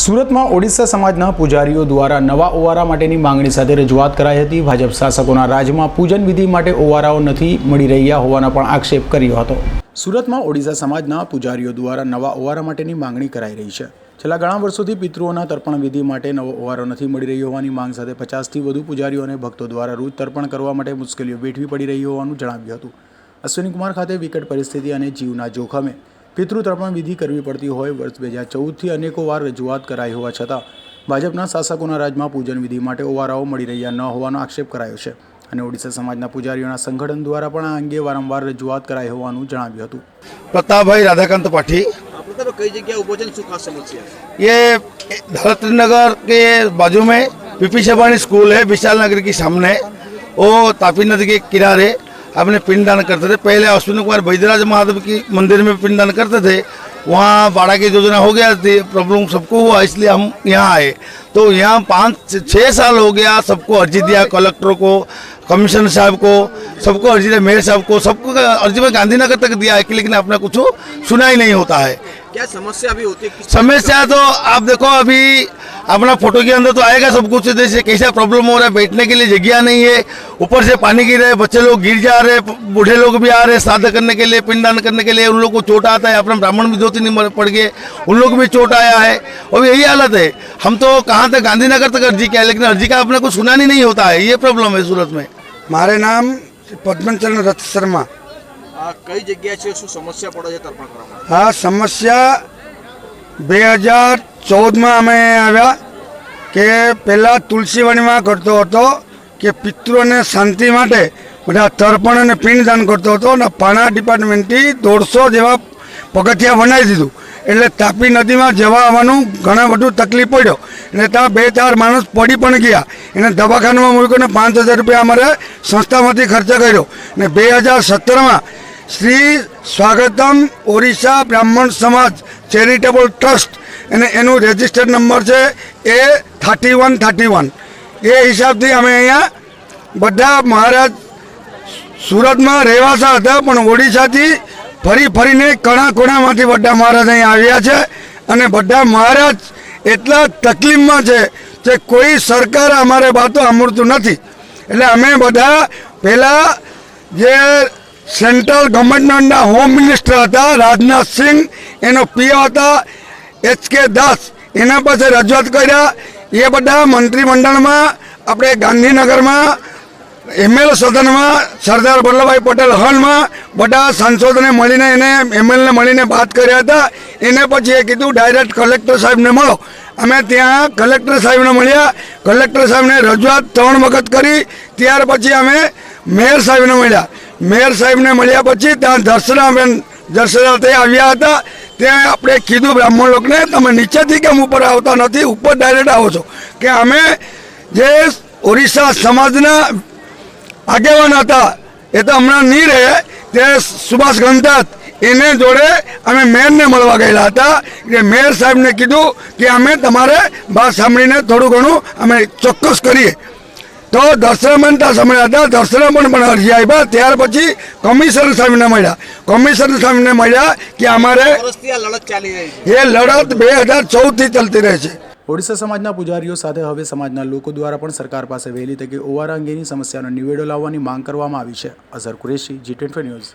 સુરતમાં ઓડિશા સમાજના પૂજારીઓ દ્વારા નવા ઓવારા માટેની માંગણી સાથે રજૂઆત કરાઈ હતી. ભાજપ શાસકોના રાજમાં પૂજન વિધિ માટે ઓવારાઓ નથી મળી રહ્યા હોવાનો પણ આક્ષેપ કર્યો હતો. સુરતમાં ઓડિશા સમાજના પૂજારીઓ દ્વારા નવા ઓવારા માટેની માંગણી કરાઈ રહી છે. છેલ્લા ઘણા વર્ષોથી પિતૃઓના તર્પણ વિધિ માટે નવો ઓવારો નથી મળી રહ્યો હોવાની માંગ સાથે પચાસથી વધુ પૂજારીઓ અને ભક્તો દ્વારા રોજ તર્પણ કરવા માટે મુશ્કેલીઓ વેઠવી પડી રહી હોવાનું જણાવ્યું હતું. અશ્વિની કુમાર ખાતે વિકટ પરિસ્થિતિ અને જીવના જોખમે પિતૃતર્પણ વિધિ કરવી પડતી હોય વર્ષ બે હજાર ચૌદથી અનેકો વાર રજૂઆત કરાઈ હોવા છતાં ભાજપના શાસકોના રાજમાં પૂજન વિધિ માટે ઓવારાઓ મળી રહ્યા ન હોવાનો આક્ષેપ કરાયો છે. અને ઓડિશા સમાજના પૂજારીઓના સંગઠન દ્વારા પણ આ અંગે વારંવાર રજૂઆત કરાઈ હોવાનું જણાવ્યું હતું. પ્રતાપભાઈ રાધાકાંત પાઠી. એ જગ્યા ઊભો છે શું ખાસ સમસ્યા ये धरतनगर के बाजू में पीपी शबानी स्कूल है विशाल अपने पिंडदान करते थे पहले अश्विनी कुमार वैद्यराज महादेव की मंदिर में पिंडदान करते थे वहाँ बाड़ा की योजना हो गया थी प्रॉब्लम सबको हुआ इसलिए हम यहाँ आए तो यहाँ पाँच छः साल हो गया सबको अर्जी दिया कलेक्टर को कमिश्नर साहब को सबको अर्जी दिया मेयर साहब को सबको अर्जी में गांधीनगर तक दिया है कि लेकिन अपना कुछ सुना ही नहीं होता है क्या समस्या अभी होती है किस समस्या तो आप देखो अभी अपना फोटो के अंदर तो आएगा सब कुछ जैसे कैसा प्रॉब्लम हो रहा है बैठने के लिए जगह नहीं है ऊपर से पानी गिर रहा है बच्चे लोग गिर जा रहे हैं बूढ़े लोग भी आ रहे हैं श्राद्ध करने के लिए पिंडदान करने के लिए उन लोग को चोट आता है अपना ब्राह्मण भी दो तीन मर- पड़ गए उन लोग को भी चोट आया है और यही हालत है हम तो कहाँ तक गांधीनगर तक अर्जी किया है, लेकिन अर्जी का अपने को सुना ही नहीं होता है ये प्रॉब्लम है सूरत में મારે નામ પદ્મચંદ્ર રથ શર્મા આ કઈ જગ્યા છે શું સમસ્યા પડે છે તર્પણ કરવામાં આ સમસ્યા બે હજાર ચૌદમાં અમે આવ્યા કે પહેલાં તુલસીવાણીમાં કરતો હતો કે પિતૃને શાંતિ માટે બધા તર્પણ અને પિંડદાન કરતો હતો અને પાણા ડિપાર્ટમેન્ટથી દોઢસો જેવા પગથિયા બનાવી દીધું. એટલે તાપી નદીમાં જવા આવવાનું ઘણા બધું તકલીફ પડ્યો. અને ત્યાં બે ચાર માણસ પડી પણ ગયા. એને દવાખાનામાં મૂક્યો પાંચ હજાર રૂપિયા અમારે સંસ્થામાંથી ખર્ચ કર્યો. ને બે હજાર સત્તરમાં શ્રી સ્વાગતમ ઓરિસ્સા બ્રાહ્મણ સમાજ ચેરિટેબલ ટ્રસ્ટ અને એનું રજિસ્ટર્ડ નંબર છે એ થર્ટી વન થર્ટી વન એ હિસાબથી અમે અહીંયા બધા મહારાજ સુરતમાં રહેવાસા હતા, પણ ઓડિશાથી ફરી ફરીને કણા કોણામાંથી બધા મહારાજ અહીંયા આવ્યા છે અને બધા મહારાજ એટલા તકલીફમાં છે કે કોઈ સરકાર અમારે વાતો સાંભળતું નથી. એટલે અમે બધા પહેલાં જે સેન્ટ્રલ ગવર્મેન્ટના હોમ મિનિસ્ટર હતા, રાજનાથ સિંહ, એનો પીઓ હતા એચ કે દાસ એના પાસે રજૂઆત કર્યા. એ બધા મંત્રીમંડળમાં, આપણે ગાંધીનગરમાં, એમએલ સદનમાં, સરદાર વલ્લભભાઈ પટેલ હોલમાં બધા સાંસદોને મળીને એને, એમએલને મળીને વાત કર્યા હતા. એને પછી એ કીધું ડાયરેક્ટ કલેક્ટર સાહેબને મળો. અમે ત્યાં કલેક્ટર સાહેબને મળ્યા. કલેક્ટર સાહેબને રજૂઆત ત્રણ વખત કરી. ત્યાર પછી અમે મેયર સાહેબને મળ્યા. મેયર સાહેબને મળ્યા પછી ત્યાં દર્શનાબેન દર્શના થઈ આવ્યા હતા. ત્યાં આપણે કીધું બ્રાહ્મણ લોકોને, તમે નીચેથી કેમ ઉપર આવતા નથી? ઉપર ડાયરેક્ટ આવો છો. કે અમે જે ઓરિસ્સા સમાજના આગેવાન હતા, એ તો હમણાં નહીં રહે, તે સુભાષ ગંધાત, એને જોડે અમે મેયરને મળવા ગયેલા હતા. એટલે મેયર સાહેબને કીધું કે અમે તમારે વાત સાંભળીને થોડું ઘણું અમે ચોક્કસ કરીએ. તો ત્યાં સાંભળ્યા હતા. દર્શનાબેન પણ અરજી આપ્યા ત્યાર પછી કમિશનર સાહેબને મળ્યા. કમિશનર સાહેબને મળ્યા કે અમારે એ લડત બે હજાર ચૌદથી ચાલતી રહે છે. ઓડિશા સમાજના પૂજારીઓ સાથે હવે સમાજના લોકો દ્વારા પણ સરકાર પાસે વહેલી તકે ઓવારા અંગેની સમસ્યાનો નિવેડો લાવવાની માંગ કરવામાં આવી છે. Azhar Qureshi, G twenty news.